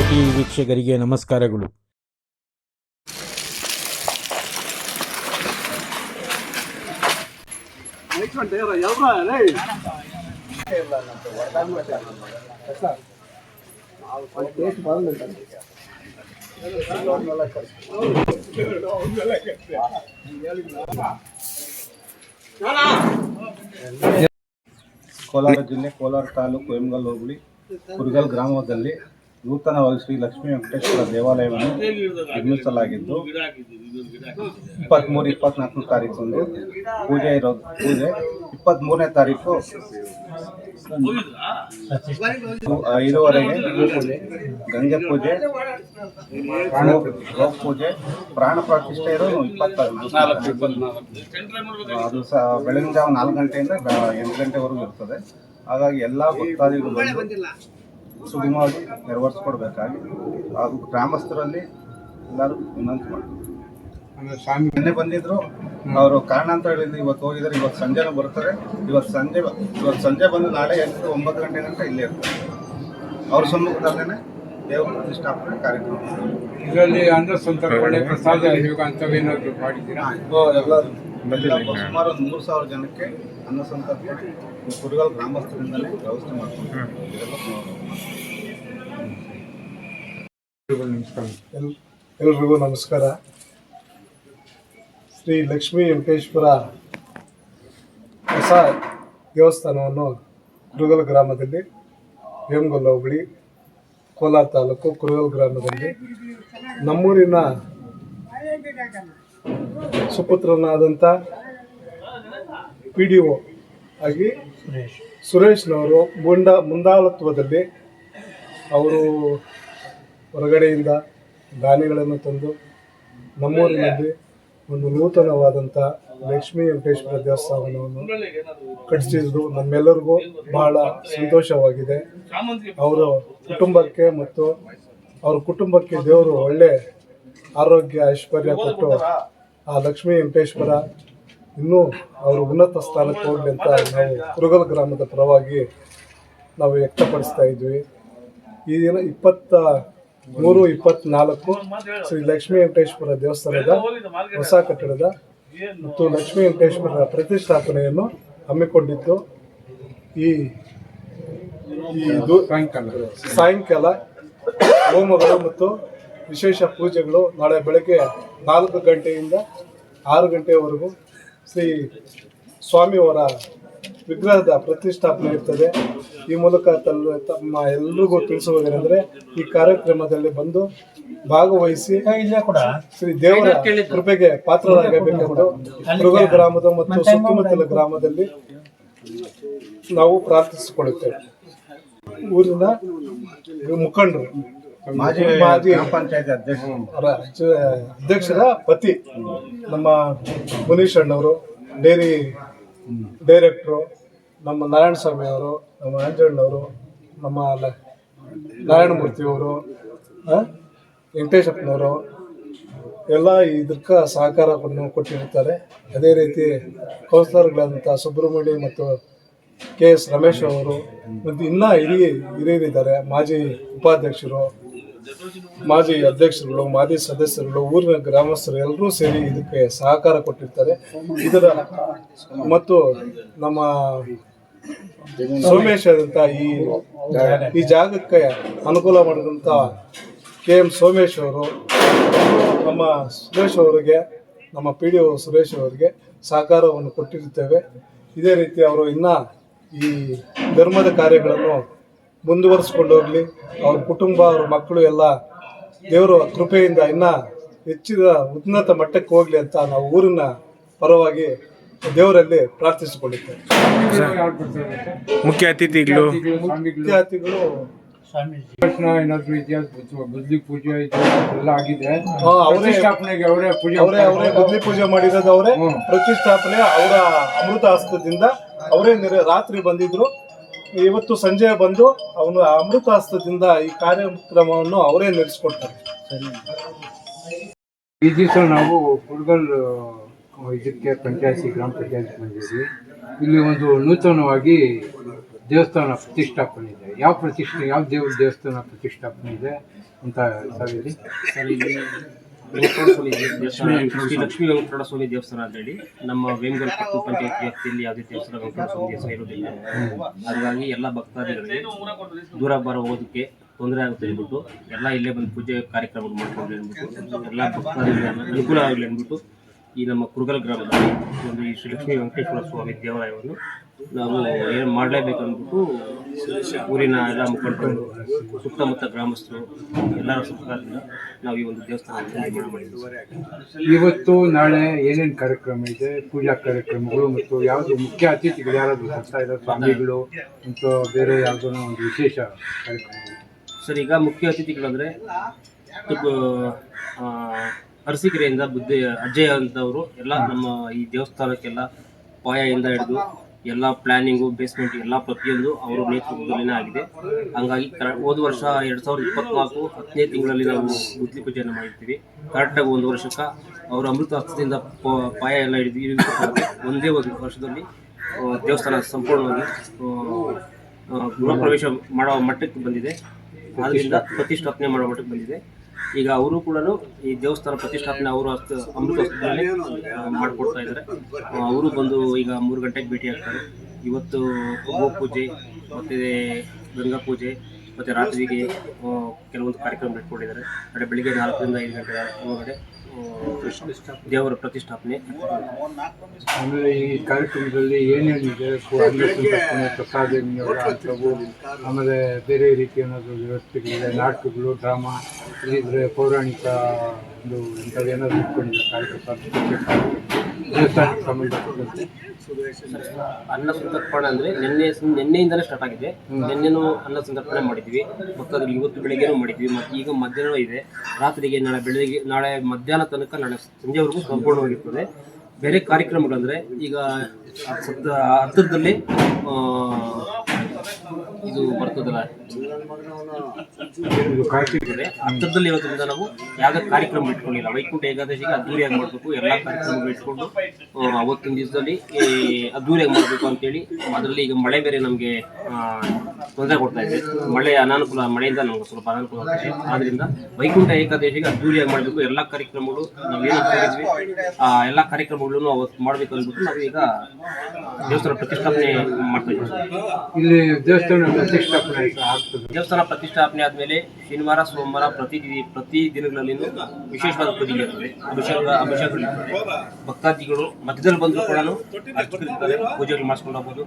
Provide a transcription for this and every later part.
T ವೀಕ್ಷಕರಿಗೆ ನಮಸ್ಕಾರಗಳು. ಕೋಲಾರ ಜಿಲ್ಲೆ ಕೋಲಾರ ತಾಲೂಕು ಹೆಮ್ಗಲ್ ಹೋಬಳಿ ಕುರುಗಲ್ ಗ್ರಾಮದಲ್ಲಿ ನೂತನವಾಗಿ ಶ್ರೀ ಲಕ್ಷ್ಮೀ ವೆಂಕಟೇಶ್ವರ ದೇವಾಲಯವನ್ನು ನಿರ್ಮಿಸಲಾಗಿದ್ದು ಇಪ್ಪತ್ತ್ಮೂರು ಇಪ್ಪತ್ನಾಲ್ಕನೇ ತಾರೀಕು ಪೂಜೆ ಇರೋ ಪೂಜೆ. ಇಪ್ಪತ್ತ್ಮೂರನೇ ತಾರೀಕು ಐದುವರೆಗೆ ಗಂಗೆ ಪೂಜೆ. ಗೋ ಪೂಜೆ ಪ್ರಾಣ ಪ್ರತಿಷ್ಠೆ ಇರೋದು ಇಪ್ಪತ್ತ ಅದು ಸಹ ಬೆಳಗಿನ ಜಾವ ನಾಲ್ಕು ಗಂಟೆಯಿಂದ ಎಂಟು ಗಂಟೆವರೆಗೂ ಇರ್ತದೆ. ಹಾಗಾಗಿ ಎಲ್ಲ ಭಕ್ತಾದಿಗಳು ಸುಗಮವಾಗಿ ನೆರವೇರಿಸ್ಕೊಡ್ಬೇಕಾಗಿ ಹಾಗೂ ಗ್ರಾಮಸ್ಥರಲ್ಲಿ ಎಲ್ಲರೂ ವಿನಂತಿ ಮಾಡ್ತೀವಿ. ನಿನ್ನೆ ಬಂದಿದ್ರು ಅವರು ಕಾರಣಾಂತರಗಳಿಂದ ಇವತ್ತು ಹೋಗಿದ್ದಾರೆ. ಇವತ್ತು ಸಂಜೆನೂ ಬರ್ತಾರೆ. ಇವತ್ತು ಸಂಜೆ ಇವತ್ತು ಸಂಜೆ ಬಂದು ನಾಳೆ ಎಂಟು ಒಂಬತ್ತು ಗಂಟೆ ಗಂಟೆ ಇಲ್ಲೇ ಇರ್ತಾರೆ. ಅವ್ರ ಸಮ್ಮುಖದಲ್ಲೇ ದೇವರ ಪ್ರತಿಷ್ಠಾಪನೆ ಕಾರ್ಯಕ್ರಮ. ಇದರಲ್ಲಿ ಅನ್ನ ಸಂತರ್ಪಣೆ ಪ್ರಸಾದ ಯೋಗ ಅಂತವೇನಾದ್ರು ಮಾಡಿದ್ದೀರಾ? ಎಲ್ಲ ಸುಮಾರು ಒಂದು ಮೂರು ಸಾವಿರ ಜನಕ್ಕೆ ಅನ್ನ ಸಂತರ್ಪಣೆ ಈ ಕುರುಗಲ್ ಗ್ರಾಮಸ್ಥರಿಂದಲೇ ವ್ಯವಸ್ಥೆ ಮಾಡ್ಕೊಂಡು ನಮಸ್ಕಾರ. ಎಲ್ರಿಗೂ ನಮಸ್ಕಾರ. ಶ್ರೀ ಲಕ್ಷ್ಮೀ ವೆಂಕಟೇಶ್ವರ ಹೊಸ ದೇವಸ್ಥಾನವನ್ನು ಕುರುಗಲ್ ಗ್ರಾಮದಲ್ಲಿ ವೇಮಗೊಲ್ಲ ಹೋಬಳಿ ಕೋಲಾರ ತಾಲೂಕು ಕುರುಗಲ್ ಗ್ರಾಮದಲ್ಲಿ ನಮ್ಮೂರಿನ ಸುಪುತ್ರನಾದಂಥ ಪಿ ಡಿ ಒ ಆಗಿ ಸುರೇಶ್ನವರು ಮುಂಡ ಮುಂದಾಳತ್ವದಲ್ಲಿ ಅವರು ಹೊರಗಡೆಯಿಂದ ದಾನಿಗಳನ್ನು ತಂದು ನಮ್ಮೂರಿನಲ್ಲಿ ಒಂದು ನೂತನವಾದಂಥ ಲಕ್ಷ್ಮೀ ವೆಂಕಟೇಶ್ವರ ದೇವಸ್ಥಾನವನ್ನು ಕಟ್ಟಿಸಿದ್ರು. ನಮ್ಮೆಲ್ಲರಿಗೂ ಬಹಳ ಸಂತೋಷವಾಗಿದೆ. ಅವರ ಕುಟುಂಬಕ್ಕೆ ಮತ್ತು ಅವ್ರ ಕುಟುಂಬಕ್ಕೆ ದೇವರು ಒಳ್ಳೆ ಆರೋಗ್ಯ ಐಶ್ವರ್ಯ ಕೊಟ್ಟು ಆ ಲಕ್ಷ್ಮೀ ವೆಂಕಟೇಶ್ವರ ಇನ್ನೂ ಅವರು ಉನ್ನತ ಸ್ಥಾನಕ್ಕೆ ಹೋಗಲಿ ಅಂತ ನಾವು ಕುರುಗಲ್ ಗ್ರಾಮದ ಪರವಾಗಿ ನಾವು ವ್ಯಕ್ತಪಡಿಸ್ತಾ ಇದ್ವಿ. ಈ ದಿನ ಇಪ್ಪತ್ತ ಮೂರು, ಇಪ್ಪತ್ನಾಲ್ಕು ಶ್ರೀ ಲಕ್ಷ್ಮೀ ವೆಂಕಟೇಶ್ವರ ದೇವಸ್ಥಾನದ ಹೊಸ ಕಟ್ಟಡದ ಮತ್ತು ಲಕ್ಷ್ಮೀ ವೆಂಕಟೇಶ್ವರರ ಪ್ರತಿಷ್ಠಾಪನೆಯನ್ನು ಹಮ್ಮಿಕೊಂಡಿದ್ದು ಈ ಈ ಇದು ಸಾಯಂಕಾಲ ಸಾಯಂಕಾಲ ಹೋಮಗಳು ಮತ್ತು ವಿಶೇಷ ಪೂಜೆಗಳು ನಾಳೆ ಬೆಳಗ್ಗೆ ನಾಲ್ಕು ಗಂಟೆಯಿಂದ ಆರು ಗಂಟೆವರೆಗೂ ಶ್ರೀ ಸ್ವಾಮಿಯವರ ವಿಗ್ರಹದ ಪ್ರತಿಷ್ಠಾಪನೆ ಇರ್ತದೆ. ಈ ಮೂಲಕ ತಲ್ಲ ತಮ್ಮ ಎಲ್ರಿಗೂ ತಿಳಿಸುವುದೇನೆಂದರೆ ಈ ಕಾರ್ಯಕ್ರಮದಲ್ಲಿ ಬಂದು ಭಾಗವಹಿಸಿ ಶ್ರೀ ದೇವರ ಕೃಪೆಗೆ ಪಾತ್ರರಾಗಬೇಕೆಂದು ಮೃಗಲ್ ಗ್ರಾಮದ ಮತ್ತು ಸುತ್ತಮುತ್ತಲ ಗ್ರಾಮದಲ್ಲಿ ನಾವು ಪ್ರಾರ್ಥಿಸಿಕೊಳ್ಳುತ್ತೇವೆ. ಊರಿನ ಮುಖಂಡರು ಮಾಜಿ ಮಾಜಿ ಗ್ರಾಮ ಪಂಚಾಯತ್ ಅಧ್ಯಕ್ಷರು ಅಧ್ಯಕ್ಷರ ಪತಿ ನಮ್ಮ ಮುನೀಶ್ ಅಣ್ಣವರು ಡೈರಿ ಡೈರೆಕ್ಟ್ರು ನಮ್ಮ ನಾರಾಯಣ ಸ್ವಾಮಿ ಅವರು ನಮ್ಮ ಆಂಜಣ್ಣವರು ನಮ್ಮ ಲ- ನಾರಾಯಣಮೂರ್ತಿಯವರು ಅವರು ವೆಂಕಟೇಶಪ್ಪನವರು ಎಲ್ಲ ಇದಕ್ಕೆ ಸಹಕಾರವನ್ನು ಕೊಟ್ಟಿರ್ತಾರೆ ಅದೇ ರೀತಿ ಕೌನ್ಸಿಲರ್ಗಳಾದಂಥ ಸುಬ್ರಹ್ಮಣ್ಯ ಮತ್ತು ಕೆ ಎಸ್ ರಮೇಶ್ ಅವರು ಮತ್ತು ಇನ್ನೂ ಹಿರಿಯ ಹಿರಿಯರಿದ್ದಾರೆ. ಮಾಜಿ ಉಪಾಧ್ಯಕ್ಷರು ಮಾಜಿ ಅಧ್ಯಕ್ಷರುಗಳು, ಮಾಜಿ ಸದಸ್ಯರುಗಳು, ಊರಿನ ಗ್ರಾಮಸ್ಥರು ಎಲ್ಲರೂ ಸೇರಿ ಇದಕ್ಕೆ ಸಹಕಾರ ಕೊಟ್ಟಿರ್ತಾರೆ. ಇದರ ಮತ್ತು ನಮ್ಮ ಸೋಮೇಶ್ ಆದಂಥ ಈ ಈ ಜಾಗಕ್ಕೆ ಅನುಕೂಲ ಮಾಡಿದಂಥ ಕೆ ಎಂ ಸೋಮೇಶ್ ಅವರು, ನಮ್ಮ ಸುರೇಶ್ ಅವರಿಗೆ, ನಮ್ಮ ಪಿ ಡಿ ಒ ಸುರೇಶ್ ಅವರಿಗೆ ಸಹಕಾರವನ್ನು ಕೊಟ್ಟಿರುತ್ತೇವೆ. ಇದೇ ರೀತಿ ಅವರು ಇನ್ನ ಈ ಧರ್ಮದ ಕಾರ್ಯಗಳನ್ನು ಮುಂದುವರಿಸ್ಕೊಂಡು ಹೋಗಲಿ. ಅವ್ರ ಕುಟುಂಬ ಅವ್ರ ಮಕ್ಕಳು ಎಲ್ಲ ದೇವರ ಕೃಪೆಯಿಂದ ಇನ್ನ ಹೆಚ್ಚಿನ ಉನ್ನತ ಮಟ್ಟಕ್ಕೆ ಹೋಗಲಿ ಅಂತ ನಾವು ಊರಿನ ಪರವಾಗಿ ದೇವರಲ್ಲಿ ಪ್ರಾರ್ಥಿಸಿಕೊಂಡಿದ್ದೇವೆ ಮುಖ್ಯ ಅತಿಥಿಗಳು. ಮುಖ್ಯ ಅತಿಥಿಗಳು. ಏನಾದ್ರು ಇದೆಯಾ? ಪೂಜೆ ಎಲ್ಲ ಆಗಿದೆ. ಅವರೇ ಪ್ರತಿಷ್ಠಾಪನೆಗೆ ಅವರೇ ಪೂಜೆ ಅವರೇ ಅವರೇ ಬದ್ಲಿ ಪೂಜೆ ಮಾಡಿರೋದು ಅವರೇ. ಪ್ರತಿಷ್ಠಾಪನೆ ಅವರ ಅಮೃತ ಹಸ್ತದಿಂದ ಅವರೇ ನೆರೆ ರಾತ್ರಿ ಬಂದಿದ್ರು. ಇವತ್ತು ಸಂಜೆ ಬಂದು ಅವನು ಅಮೃತ ಹಸ್ತದಿಂದ ಈ ಕಾರ್ಯಕ್ರಮವನ್ನು ಅವರೇ ನಡೆಸ್ಕೊಡ್ತಾರೆ. ಈ ದಿವಸ ನಾವು ಕುಡ್ಗಲ್ ಇದಕ್ಕೆ ಪಂಚಾಯತಿ ಗ್ರಾಮ ಪಂಚಾಯತ್ ಬಂದಿದ್ವಿ ಇಲ್ಲಿ ಒಂದು ನೂತನವಾಗಿ ದೇವಸ್ಥಾನ ಪ್ರತಿಷ್ಠಾಪನೆ ಇದೆ. ಯಾವ ಪ್ರತಿಷ್ಠೆ ಯಾವ ದೇವ್ರ ದೇವಸ್ಥಾನ ಪ್ರತಿಷ್ಠಾಪನೆ ಇದೆ ಅಂತ ಸರ್ ಇಲ್ಲಿ ದೇವಸ್ಥಾನ ಲಕ್ಷ್ಮೀ ವೆಂಕಟೇಶ್ವರ ಸ್ವಾಮಿ ದೇವಸ್ಥಾನ ಅಂತ ಹೇಳಿ ನಮ್ಮ ವೇಮಗಲ್ ಪಟ್ಟಣ ಪಂಚಾಯತ್ ವ್ಯಾಪ್ತಿಯಲ್ಲಿ ಯಾವುದೇ ದೇವಸ್ಥಾನ ವೆಂಕಟೇಶ್ವರ ಸ್ವಾಮಿ ದೇವಸ್ಥಾನ ಇರೋದಿಲ್ಲ ಹಾಗಾಗಿ ಎಲ್ಲ ಭಕ್ತಾದಿಗಳಿಗೆ ದೂರ ಬರೋದಕ್ಕೆ ತೊಂದರೆ ಆಗುತ್ತೆ ಅಂದ್ಬಿಟ್ಟು ಎಲ್ಲ ಇಲ್ಲೇ ಬಂದು ಪೂಜೆ ಕಾರ್ಯಕ್ರಮ ಮಾಡ್ಕೊಂಡು ಅಂದ್ಬಿಟ್ಟು ಎಲ್ಲ ಭಕ್ತಾದಿಗಳ ಅನುಕೂಲ ಆಗಲಿ ಅಂದ್ಬಿಟ್ಟು ಈ ನಮ್ಮ ಕುರುಗಲ್ ಗ್ರಾಮದಲ್ಲಿ ಒಂದು ಈ ಶ್ರೀ ಲಕ್ಷ್ಮೀ ವೆಂಕಟೇಶ್ವರ ಸ್ವಾಮಿ ದೇವಾಲಯವನ್ನು ನಾವು ಏನು ಮಾಡಲೇಬೇಕು ಅಂದ್ಬಿಟ್ಟು ಊರಿನ ಎಲ್ಲ ಮುಖಂಡರು ಸುತ್ತಮುತ್ತ ಗ್ರಾಮಸ್ಥರು ಎಲ್ಲರ ಸಹಕಾರದಿಂದ ನಾವು ಈ ಒಂದು ದೇವಸ್ಥಾನ ನಿರ್ಮಾಣ ಮಾಡಿದ್ದೀವಿ. ಇವತ್ತು ನಾಳೆ ಏನೇನು ಕಾರ್ಯಕ್ರಮ ಇದೆ? ಪೂಜಾ ಕಾರ್ಯಕ್ರಮಗಳು ಮತ್ತು ಯಾವುದು ಮುಖ್ಯ ಅತಿಥಿಗಳು ಯಾರಾದರೂ ಬರ್ತಾ ಇದ್ದಾರೆ? ಸ್ವಾಮಿಗಳು ಮತ್ತು ಬೇರೆ ಯಾವುದೋ ಒಂದು ವಿಶೇಷ ಕಾರ್ಯಕ್ರಮ ಸರ್ ಈಗ ಮುಖ್ಯ ಅತಿಥಿಗಳಂದ್ರೆ ಅರಸೀಕೆರೆಯಿಂದ ಬುದ್ಧಿ ಅಜ್ಜಯ್ಯ ಅಂತವರು ಎಲ್ಲ ನಮ್ಮ ಈ ದೇವಸ್ಥಾನಕ್ಕೆಲ್ಲ ಪಾಯದಿಂದ ಹಿಡಿದು ಎಲ್ಲ ಪ್ಲಾನಿಂಗು ಬೇಸ್ಮೆಂಟ್ ಎಲ್ಲ ಪ್ರತಿಯೊಂದು ಅವರ ನೇತೃತ್ವದಲ್ಲಿನೇ ಆಗಿದೆ. ಹಂಗಾಗಿ ಹೋದ ವರ್ಷ ಎರಡು ಸಾವಿರದ ಇಪ್ಪತ್ನಾಲ್ಕು ಹತ್ತನೇ ತಿಂಗಳಲ್ಲಿ ನಾವು ಗುದ್ಲಿ ಪೂಜೆಯನ್ನು ಮಾಡಿರ್ತೀವಿ. ಕರೆಕ್ಟಾಗಿ ಒಂದು ವರ್ಷಕ್ಕೆ ಅವರ ಅಮೃತ ಹಸ್ತದಿಂದ ಪಾಯ ಎಲ್ಲ ಹಿಡಿದು ಒಂದೇ ಒಂದು ವರ್ಷದಲ್ಲಿ ದೇವಸ್ಥಾನ ಸಂಪೂರ್ಣವಾಗಿ ಗೃಹ ಪ್ರವೇಶ ಮಾಡೋ ಮಟ್ಟಕ್ಕೆ ಬಂದಿದೆ. ಆದ್ದರಿಂದ ಪ್ರತಿಷ್ಠಾಪನೆ ಮಾಡೋ ಮಟ್ಟಕ್ಕೆ ಬಂದಿದೆ. ಈಗ ಅವರು ಕೂಡ ಈ ದೇವಸ್ಥಾನ ಪ್ರತಿಷ್ಠಾಪನೆ ಅವರು ಅಷ್ಟು ಅಮೃತ ಹಸ್ತದಲ್ಲಿ ಮಾಡಿಕೊಡ್ತಾ ಇದ್ದಾರೆ. ಅವರು ಬಂದು ಈಗ ಮೂರು ಗಂಟೆಗೆ ಭೇಟಿ ಆಗ್ತಾರೆ. ಇವತ್ತು ಗೋ ಪೂಜೆ ಮತ್ತು ಗಂಗಾ ಪೂಜೆ ಮತ್ತು ರಾತ್ರಿಗೆ ಕೆಲವೊಂದು ಕಾರ್ಯಕ್ರಮ ಇಟ್ಕೊಂಡಿದ್ದಾರೆ. ಅಂದರೆ ಬೆಳಿಗ್ಗೆ ನಾಲ್ಕರಿಂದ ಐದು ಗಂಟೆ ಒಳಗಡೆ ದೇವರ ಪ್ರತಿಷ್ಠಾಪನೆ ಆಮೇಲೆ ಈ ಕಾರ್ಯಕ್ರಮದಲ್ಲಿ ಏನೇನಿದೆ ಪ್ರಸಾದ ಆಮೇಲೆ ಬೇರೆ ರೀತಿ ಏನಾದರೂ ವ್ಯವಸ್ಥೆಗಳಿದೆ? ನಾಟಕಗಳು ಡ್ರಾಮಾ? ಇಲ್ಲಿದ್ರೆ ಪೌರಾಣಿಕ ಒಂದು ಇಂಥದ್ದು ಇಟ್ಕೊಂಡಿದ್ದ ದೇವಸ್ಥಾನಕ್ಕೆ ಸಂಬಂಧಪಟ್ಟಂತೆ. ಅನ್ನ ಸಂತರ್ಪಣೆ ಅಂದ್ರೆ ನಿನ್ನೆ ನಿನ್ನೆಯಿಂದಲೇ ಸ್ಟಾರ್ಟ್ ಆಗಿದೆ. ನಿನ್ನೆನೂ ಅನ್ನ ಸಂತರ್ಪಣೆ ಮಾಡಿದ್ವಿ. ಮತ್ತು ಅದ್ರಲ್ಲಿ ಇವತ್ತು ಬೆಳಿಗ್ಗೆನೂ ಮಾಡಿದ್ವಿ. ಮತ್ತು ಈಗ ಮಧ್ಯಾಹ್ನ ಇದೆ. ರಾತ್ರಿಗೆ ನಾಳೆ ಬೆಳಿಗ್ಗೆ ನಾಳೆ ಮಧ್ಯಾಹ್ನ ತನಕ ನಾಳೆ ಸಂಜೆವರೆಗೂ ಸಂಪೂರ್ಣವಾಗಿರ್ತದೆ ಬೇರೆ ಕಾರ್ಯಕ್ರಮಗಳಂದ್ರೆ ಈಗ ಹತ್ತಿರದಲ್ಲಿ ಇದು ಬರ್ತದಲ್ಲ? ಅರ್ಥದಲ್ಲಿ ಇರೋದ್ರಿಂದ ನಾವು ಯಾವುದೇ ಕಾರ್ಯಕ್ರಮ ಇಟ್ಕೊಂಡಿಲ್ಲ. ವೈಕುಂಠ ಏಕಾದಶಿಗೆ ಅದ್ದೂರಿಯಾಗಿ ಮಾಡಬೇಕು. ಎಲ್ಲ ಕಾರ್ಯಕ್ರಮ ಇಟ್ಕೊಂಡು ಅವತ್ತಿನ ದಿವಸದಲ್ಲಿ ಈ ಅದ್ದೂರಿಯಾಗಿ ಮಾಡಬೇಕು ಅಂತೇಳಿ ಅದರಲ್ಲಿ ಈಗ ಮಳೆ ಬೇರೆ ನಮಗೆ ತೊಂದರೆ ಕೊಡ್ತಾ ಇದೆ. ಮಳೆ ಅನಾನುಕೂಲ ಮಳೆಯಿಂದ ನಮ್ಗೆ ಸ್ವಲ್ಪ ಅನಾನುಕೂಲ ಆಗ್ತದೆ ಆದ್ರಿಂದ ವೈಕುಂಠ ಏಕಾದಶಿಗೆ ಅದ್ದೂರಿಯಾಗಿ ಮಾಡಬೇಕು. ಎಲ್ಲ ಕಾರ್ಯಕ್ರಮಗಳು ನಾವು ಏನು ಕೇಳಿದ್ವಿ ಆ ಎಲ್ಲ ಕಾರ್ಯಕ್ರಮಗಳನ್ನು ಅವತ್ತು ಮಾಡಬೇಕು ಅಂದ್ಬಿಟ್ಟು ನಾವು ಈಗ ದೇವಸ್ಥಾನ ಪ್ರತಿಷ್ಠಾಪನೆ ಮಾಡ್ತಾ ಇದ್ದೀವಿ. ಇಲ್ಲಿ ದೇವಸ್ಥಾನ ಪ್ರತಿಷ್ಠಾಪನೆ ದೇವಸ್ಥಾನ ಪ್ರತಿಷ್ಠಾಪನೆ ಆದ್ಮೇಲೆ ಶನಿವಾರ ಸೋಮವಾರ ಪ್ರತಿ ಪ್ರತಿ ದಿನಗಳಲ್ಲಿ ವಿಶೇಷವಾದ ಪೂಜೆ ಇರ್ತದೆ ಅಭಿಷೇಕ ಅಭಿಷೇಕಗಳಿರ್ತದೆ ಭಕ್ತಾದಿಗಳು ಮಧ್ಯದಲ್ಲಿ ಬಂದರೂ ಕೂಡ ಪೂಜೆಗಳು ಮಾಡಿಸ್ಕೊಂಡು ಹೋಗ್ಬೋದು.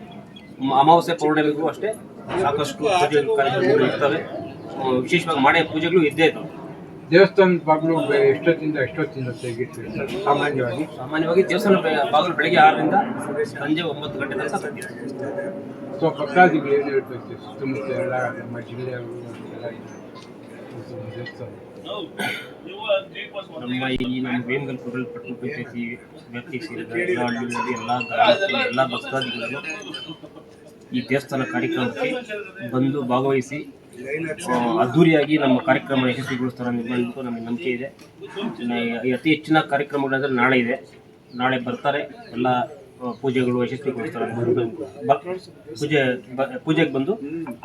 ಅಮಾವಾಸ್ಯೆ ಪೌರ್ಣಮಿಗೂ ಅಷ್ಟೇ ಸಾಕಷ್ಟು ಪೂಜೆ ಕಾರ್ಯಕ್ರಮಗಳು ಇರ್ತವೆ ವಿಶೇಷವಾಗಿ ಮಾಡೇ ಪೂಜೆಗಳು ಇದ್ದೇ ಇತ್ತು ದೇವಸ್ಥಾನದ ಬಾಗಿಲು ಎಷ್ಟೊತ್ತಿಂದ ಎಷ್ಟೊತ್ತಿಂದ ತೆಗಿತೀವಿ ಸಾಮಾನ್ಯವಾಗಿ ಸಾಮಾನ್ಯವಾಗಿ ದೇವಸ್ಥಾನ ಬೆ- ಬಾಗಿಲು ಬೆಳಗ್ಗೆ ಆರರಿಂದ ಸಂಜೆ ಒಂಬತ್ತು ಗಂಟೆ ತನಕ. ಸೊ ಭಕ್ತಾದಿಗಳು ಏನು ಹೇಳ್ಬೇಕು? ಸುತ್ತಮುತ್ತ ಎಲ್ಲ ನಮ್ಮ ಎಲ್ಲ ಇದೆ. ದೇವಸ್ಥಾನ ನಮ್ಮ ಈ ನಮ್ಮ ವೇಮಗಲ್ ಕುರಲ್ ಪಟ್ಟಣ ಪಂಚಾಯತಿ ವ್ಯಾಪ್ತಿಗೆ ಸೇರಿದ ಎಲ್ಲ ಹಳ್ಳಿಗಳಲ್ಲಿ ಎಲ್ಲ ಗ್ರಾಮಸ್ಥರು ಎಲ್ಲ ಭಕ್ತಾದಿಗಳು ಈ ದೇವಸ್ಥಾನ ಕಾರ್ಯಕ್ರಮಕ್ಕೆ ಬಂದು ಭಾಗವಹಿಸಿ ಅದ್ಧೂರಿಯಾಗಿ ಅದ್ದೂರಿಯಾಗಿ ನಮ್ಮ ಕಾರ್ಯಕ್ರಮ ಯಶಸ್ವಿಗೊಳಿಸ್ತಾರೆ ಅಂದ್ಬಿಟ್ಟು ನಮಗೆ ನಂಬಿಕೆ ಇದೆ. ಅತಿ ಹೆಚ್ಚಿನ ಕಾರ್ಯಕ್ರಮಗಳಂದ್ರೆ ನಾಳೆ ಇದೆ. ನಾಳೆ ಬರ್ತಾರೆ. ಎಲ್ಲ ಪೂಜೆಗಳು ಯಶಸ್ವಿಗೊಳಿಸ್ತಾರೆ ಪೂಜೆ ಪೂಜೆಗೆ ಬಂದು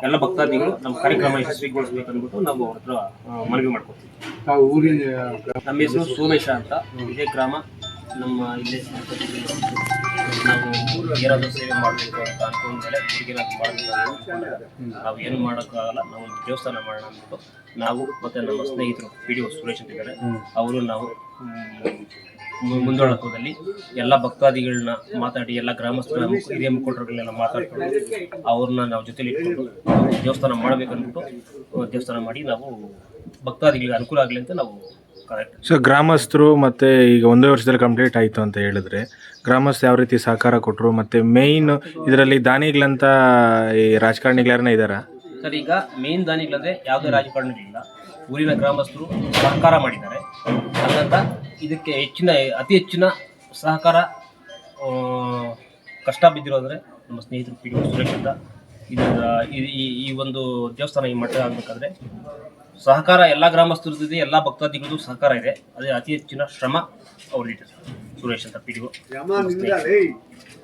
ಎಲ್ಲ ಭಕ್ತಾದಿಗಳು ನಮ್ಮ ಕಾರ್ಯಕ್ರಮ ಯಶಸ್ವಿಗೊಳಿಸ್ಬೇಕು ಅಂದ್ಬಿಟ್ಟು ನಾವು ಅವ್ರ ಹತ್ರ ಮನವಿ ಮಾಡ್ಕೊತೀವಿ ನಮ್ಮ ಹೆಸರು ಸೋಮೇಶ ಅಂತ. ಇದೇ ಗ್ರಾಮ. ನಮ್ಮ ಇಲ್ಲೇ ನಾವು ಏನಾದರೂ ಸೇವೆ ಮಾಡಬೇಕು ಅಂತ ಅನ್ಕೊಂಡ ಮೇಲೆ ಮಾಡಬೇಕು ಅಂತ ಅನ್ಕೊಂಡ್ರೆ ನಾವು ಏನು ಮಾಡೋಕ್ಕಾಗಲ್ಲ ನಾವು ಒಂದು ದೇವಸ್ಥಾನ ಮಾಡೋಣ ಅಂದ್ಬಿಟ್ಟು ನಾವು ಮತ್ತೆ ನಮ್ಮ ಸ್ನೇಹಿತರು ಪಿ ಡಿ ಒ ಸುರೇಶ್ ಅಂತ ಇದ್ದಾರೆ. ಅವರು ನಾವು ಮುಂದಾಳತ್ವದಲ್ಲಿ ಎಲ್ಲ ಭಕ್ತಾದಿಗಳನ್ನ ಮಾತಾಡಿ ಎಲ್ಲ ಗ್ರಾಮಸ್ಥರ ಹಿರಿಯ ಮುಖಂಡರುಗಳನ್ನೆಲ್ಲ ಮಾತಾಡ್ಕೊಂಡು ಅವ್ರನ್ನ ನಾವು ಜೊತೆಲಿ ಇಟ್ಕೊಂಡು ದೇವಸ್ಥಾನ ಮಾಡಬೇಕಂದ್ಬಿಟ್ಟು ದೇವಸ್ಥಾನ ಮಾಡಿ ನಾವು ಭಕ್ತಾದಿಗಳಿಗೆ ಅನುಕೂಲ ಆಗಲಿ ಅಂತ ನಾವು ಕರೆಕ್ಟ್ ಸೊ ಗ್ರಾಮಸ್ಥರು ಮತ್ತೆ ಈಗ ಒಂದೇ ವರ್ಷದಲ್ಲಿ ಕಂಪ್ಲೀಟ್ ಆಯಿತು ಅಂತ ಹೇಳಿದ್ರೆ ಗ್ರಾಮಸ್ಥರು ಯಾವ ರೀತಿ ಸಹಕಾರ ಕೊಟ್ಟರು ಮತ್ತೆ ಮೇಯ್ನ್ ಇದರಲ್ಲಿ ದಾನಿಗಳಂತ ಈ ರಾಜಕಾರಣಿಗಳು ಇದಾರ ಇದ್ದಾರಾ? ಸರ್ ಈಗ ಮೇನ್ ದಾನಿಗಳಂದ್ರೆ ಯಾವುದೇ ರಾಜಕಾರಣಿಗಳಿಲ್ಲ. ಊರಿನ ಗ್ರಾಮಸ್ಥರು ಸಹಕಾರ ಮಾಡಿದ್ದಾರೆ. ಹಾಗಂತ ಇದಕ್ಕೆ ಹೆಚ್ಚಿನ ಅತಿ ಹೆಚ್ಚಿನ ಸಹಕಾರ ಆ, ಕಷ್ಟ ಬಿದ್ದಿರೋದ್ರೆ ನಮ್ಮ ಸ್ನೇಹಿತರು ಪಿ ಡಿ ಸುರೇಶ್ ಅಂತ. ಇದು ಈ- ಈ ಈ ಒಂದು ದೇವಸ್ಥಾನ ಈ ಮಟ್ಟ ಆಗಬೇಕಾದ್ರೆ ಸಹಕಾರ ಎಲ್ಲ ಗ್ರಾಮಸ್ಥರದ್ದು ಎಲ್ಲ ಭಕ್ತಾದಿಗಳದ್ದು ಸಹಕಾರ ಇದೆ. ಅದೇ ಅತಿ ಹೆಚ್ಚಿನ ಶ್ರಮ ಅವ್ರದ್ದಿದೆ ಸರ್ ಸುರೇಶ್ ಅಂತ ಪಿ ಡಿ